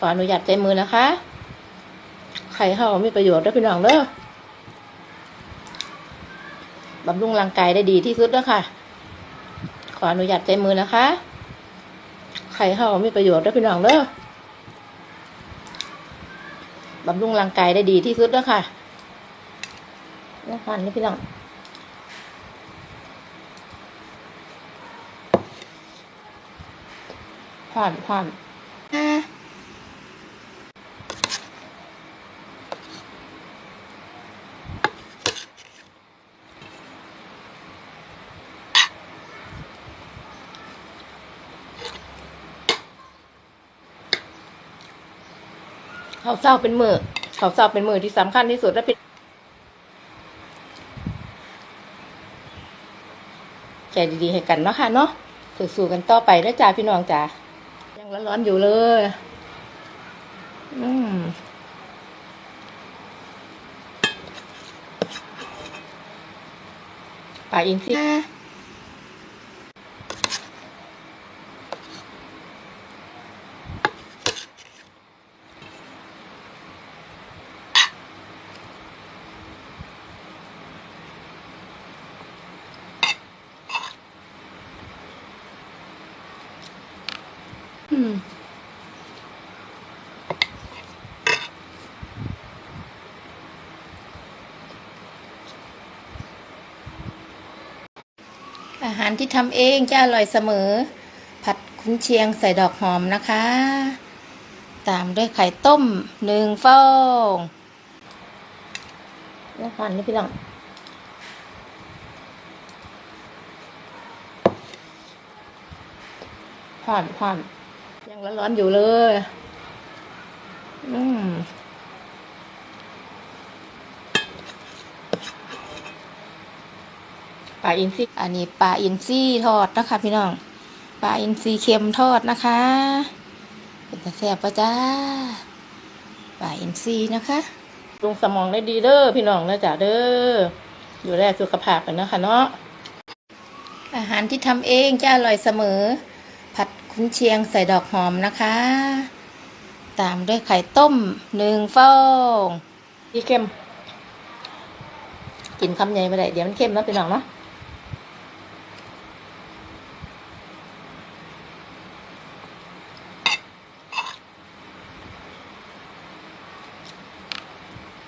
ขออนุญาตใจมือนะคะ ไข่เห่ามีประโยชน์ด้วยพี่น้องเด้อบำรุงร่างกายได้ดีที่สุดแล้วค่ะ ขออนุญาตใจมือนะคะ ไข่เห่ามีประโยชน์ด้วยพี่น้องเด้อบำรุงร่างกายได้ดีที่สุดแล้วค่ะนี่ค่ะนี่พี่น้องผ่อนผ่อน อ่าเขาเศร้าเป็นมือเขาวเศร้าเป็นมือที่สำคัญที่สุดและเป็นใจดีๆให้กันเนาะค่ะเนาะสู้ๆกันต่อไปแล้วจ้าพี่น้องจ้ายังร้อนๆอยู่เลย อืมปลาอินทรี อาหารที่ทำเองจะอร่อยเสมอ ผัดคุ้นเชียงใส่ดอกหอมนะคะ ตามด้วยไข่ต้มหนึ่งฟองนี่ค่ะนี่พี่น้องผ่อนผ่อน ยังร้อนๆอยู่เลย อืมปลาอินทรีอันนี้ปลาอินทรีทอดนะคะพี่น้อง ปลาอินทรีเค็มทอดนะคะ เป็นแซ่บปะจ้า ปลาอินทรีนะคะปรุงสมองได้ดีเด้อพี่น้องนะจ๊ะเด้อ อยู่แลสุขภาพกันนะคะเนาะ อาหารที่ทำเองจะอร่อยเสมอ นเชียงใส่ดอกหอมนะคะ ตามด้วยไข่ต้มหนึ่งฟองที่เค็ม กินคำใหญ่ไปได้เดี๋ยวมันเค็มเนาะพี่น้องเนาะ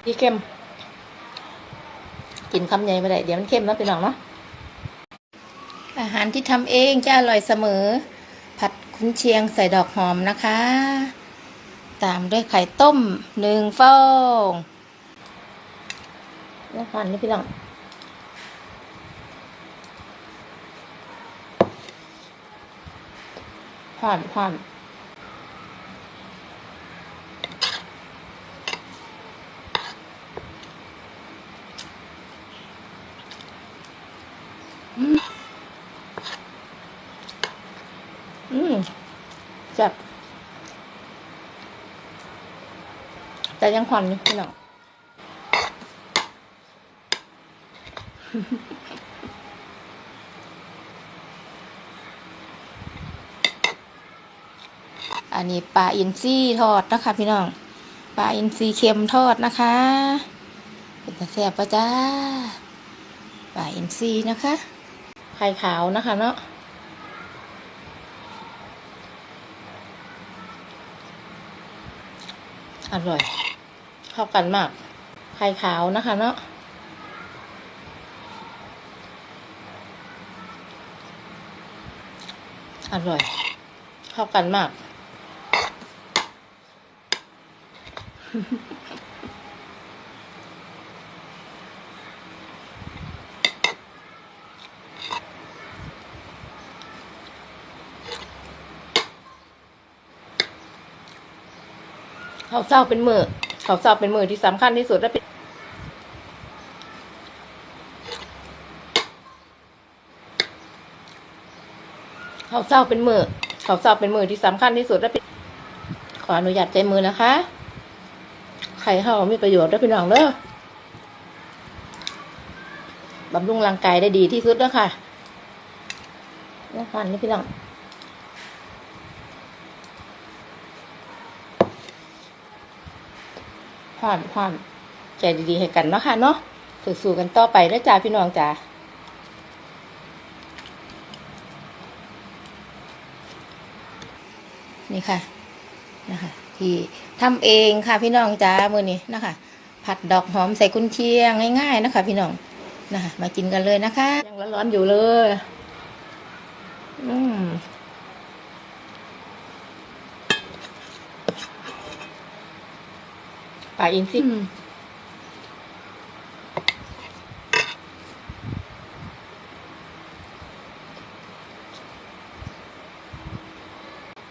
ที่เค็ม กินคำใหญ่ไปได้เดี๋ยวมันเค็มเนาะพี่น้องเนาะอาหารที่ทำเองจะอร่อยเสมอุนเชียงใส่ดอกหอมนะคะ ตามด้วยไข่ต้มหนึ่งฟองนี่ค่ะนี่พี่น้องผ่อนผ่อนอืมอืมจับ แต่ยังผ่อนอยู่พี่น้องอันนี้ปลาอินทรีทอดนะคะพี่น้อง ปลาอินทรีเค็มทอดนะคะ เป็นตะแซ่บปะจ้า ปลาอินทรีนะคะ ไข่ขาวนะคะเนาะอร่อย เข้ากันมาก ไข่ขาวนะคะเนาะอร่อย เข้ากันมาก เขาวเศร้าเป็นมือ เขาวเศร้าเป็นมือที่สำคัญที่สุดและเป็นเขาวเศร้าเป็นมือเขาวเศร้าเป็นมือที่สำคัญที่สุดและเป็นขออนุญาตใจมือนะคะไข่เห่ามีประโยชน์ด้วยพี่น้องเด้อบำรุงร่างกายได้ดีที่สุดแล้วค่ะนี่ค่ะนี่พี่น้อง ห่อนห่อนใจดีๆให้กันเนาะค่ะเนาะสู้ๆกันต่อไปเด้อจ้าพี่น้องจ้านี่ค่ะนะคะ ที่ทำเองค่ะพี่น้องจ้ามือนี้นะคะ ผัดดอกหอมใส่กุนเชียงง่ายๆนะคะ พี่น้องนะคะ มากินกันเลยนะคะ ยังร้อนๆอยู่เลย อืม ปลาอินทรี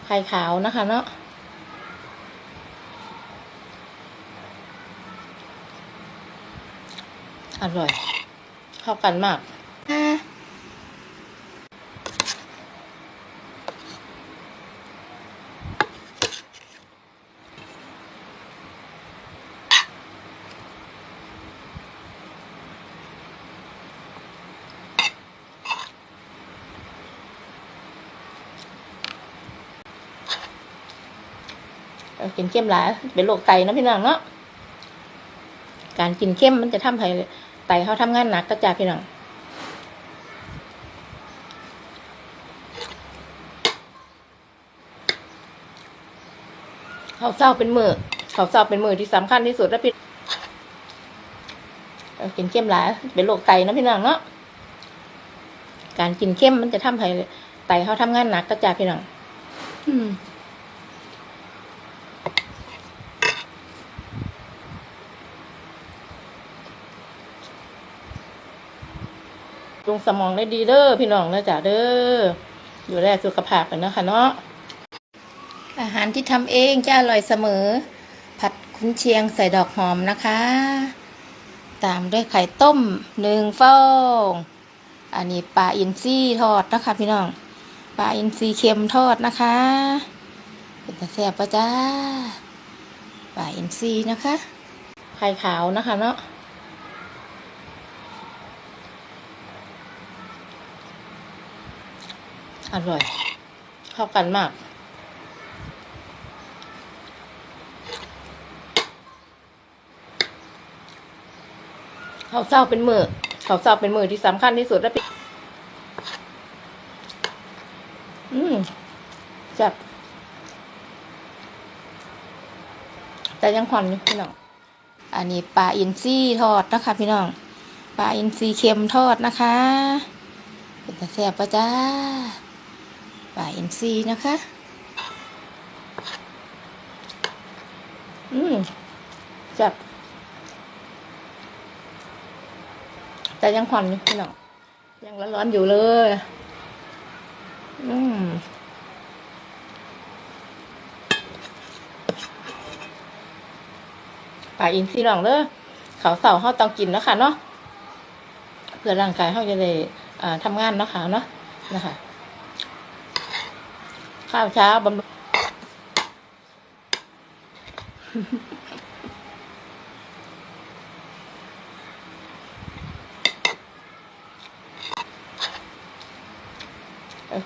ไข่ขาวนะคะเนาะอร่อย เข้ากันมาก กินเข้มหลายเป็นโรคไตนะพี่น้องเนาะการกินเข้มมันจะทำให้ไตเขาทำงานหนักก็จ้าพี่น้องเขาวเศร้าเป็นมือเขาวเศร้าเป็นมือที่สำคัญที่สุดแล้วพี่กินเข้มหลายเป็นโรคไตนะพี่น้องเนาะการกินเข้มมันจะทำให้ไตเขาทำงานหนักก็จ้าพี่น้องอืม ปรุงสมองได้ดีเด้อพี่น้องนะจ๊ะเด้ออยู่แลสุขภาพกันนะคะเนาะอาหารที่ทำเองจะอร่อยเสมอ ผัดคุ้นเชียงใส่ดอกหอมนะคะ ตามด้วยไข่ต้มหนึ่งฟองอันนี้ปลาอินทรีทอดนะคะพี่น้องปลาอินทรีเค็มทอดนะคะ เป็นตะแซ่บปะจ้าปลาอินทรีนะคะไข่ขาวนะคะเนาะ อร่อย เข้ากันมากเขาวเศร้าเป็นมือเขาวเศร้าเป็นมือที่สำคัญที่สุดแล้วพี่อืมจับแต่ยังผ่อนอยู่พี่น้อง อันนี้ปลาอินทรีทอดนะคะพี่น้อง ปลาอินทรีเค็มทอดนะคะ เป็นตะแซ่บปะจ้า ปลาอินซีนะคะ อืมจับ แต่ยังผ่อนอยู่พี่น้องยังร้อนๆอยู่เลย อืมปลาอินทรีน้องเด้อเขาเสาเขาต้องกินแล้วค่ะเนาะเพื่อร่างกายเขาจะได้อ่าทำงานเนาะค่ะเนาะนะคะ ข้าวเช้าบำรุง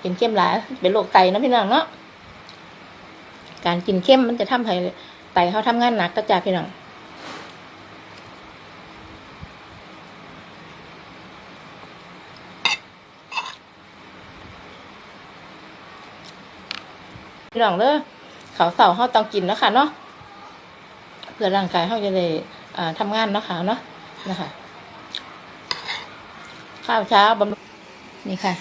กินเข้มหลายเป็นโรคไตนะพี่น้องเนาะการกินเข้มมันจะทำให้ไตเขาทำงานหนักก็จ้าพี่น้อง พี่น้องเด้อเขาเสาเขาต้องกินแล้วค่ะเนาะเพื่อร่างกายเขาจะได้อ่าทำงานเนาะค่ะเนาะนะคะข้าวเช้าบำรุงนี่ค่ะ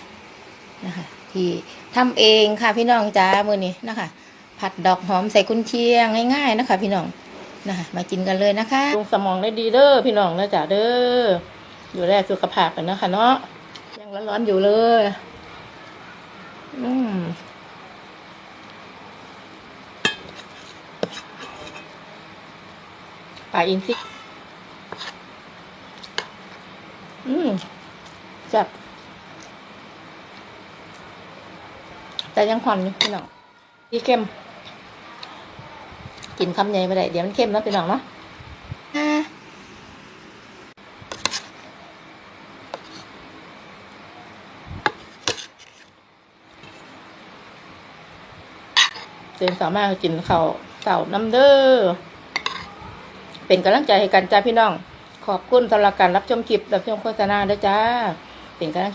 นะคะที่ทำเองค่ะพี่น้องจ้ามือนี้นะคะ ผัดดอกหอมใส่กุนเชียงง่ายๆนะคะ พี่น้องนะคะมากินกันเลยนะคะปรุงสมองได้ดีเด้อพี่น้องนะจ๊ะเด้ออยู่แลสุขภาพกันนะค่ะเนาะยังร้อนๆอยู่เลย อืม ปลาอินทรีอืมจับแต่ยังผ่อนอยู่พี่น้องที่เค็ม กินคำใหญ่ไปได้ เดี๋ยวมันเค็มเนาะพี่น้องเนาะเจนสามารถกินข้าวเต่าน้ำเด้อ เป็นกำลังใจให้กันจ้าพี่น้อง ขอบคุณสำหรับการรับชมคลิปรับชมโฆษณาด้วยจ้า เป็นกำลัง